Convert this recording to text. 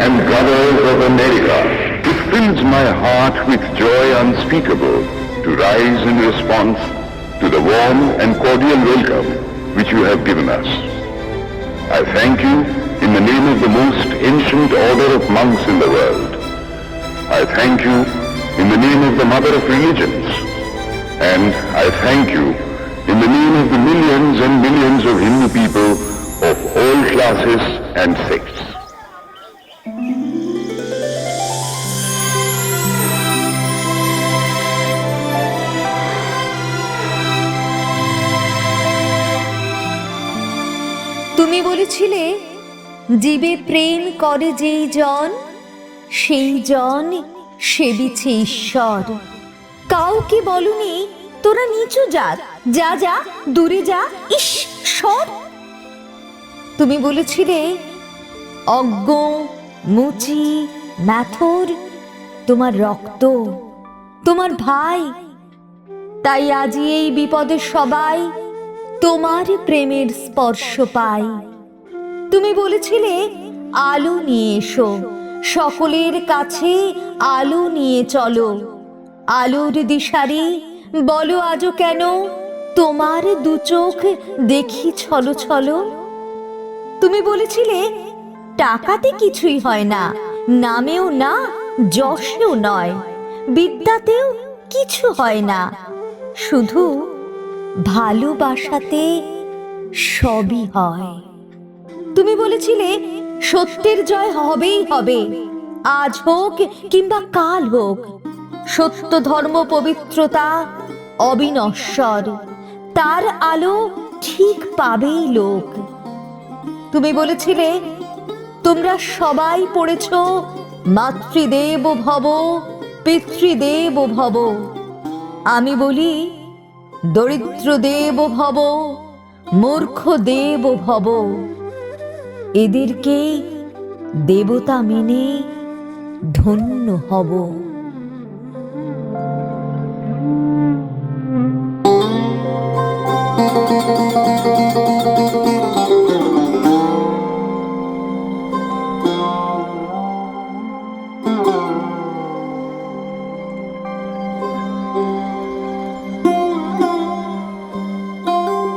and brothers of America, it fills my heart with joy unspeakable to rise in response to the warm and cordial welcome which you have given us. I thank you in the name of the most ancient order of monks in the world. I thank you in the name of the mother of religions. And I thank you in the name of the millions and millions of Hindu people of all classes and sects. বলেছিলে, জীবে প্রেম করে যেই জন, সেই জন সেবিছে ঈশ্বর। কাউকে বলনি, তোরা নিচু জাত যা যা, দূরে যা, ইস, সর। তুমি বলেছিলে, অজ্ঞ, মুচি ম্যাথর তোমার রক্ত, তোমার ভাই, তাই আজি এই বিপদে সবাই তোমার প্রেমের স্পর্শ পাই তুমি বলেছিলে, আলু নিয়ে এসো। সকলের কাছে আলো নিয়ে চলো। আলোর দিশারি, বলো আজও কেন? তোমার দু চোখ দেখি ছলো ছলো। তুমি বলেছিলে, টাকাতে কিছুই হয় না। নামেও না, যশেও নয়। বিদ্যাতেও কিছু হয় না। শুধু ভালোবাসাতে সবই হয়। তুমি বলেছিলে, সত্যের জয় হবেই হবে। আজ হোক কিংবা কাল হোক, সত্য ধর্ম পবিত্রতা অবিনশ্বর। তার আলো ঠিক পাবেই লোক। তুমি বলেছিলে, তোমরা সবাই পড়েছ, মাতৃদেব ভব, পিতৃদেব ভব। আমি বলি, দরিদ্র দেব ভব, মূর্খ দেব ভব। এদেরকে দেবতা মেনে ধন্য হব।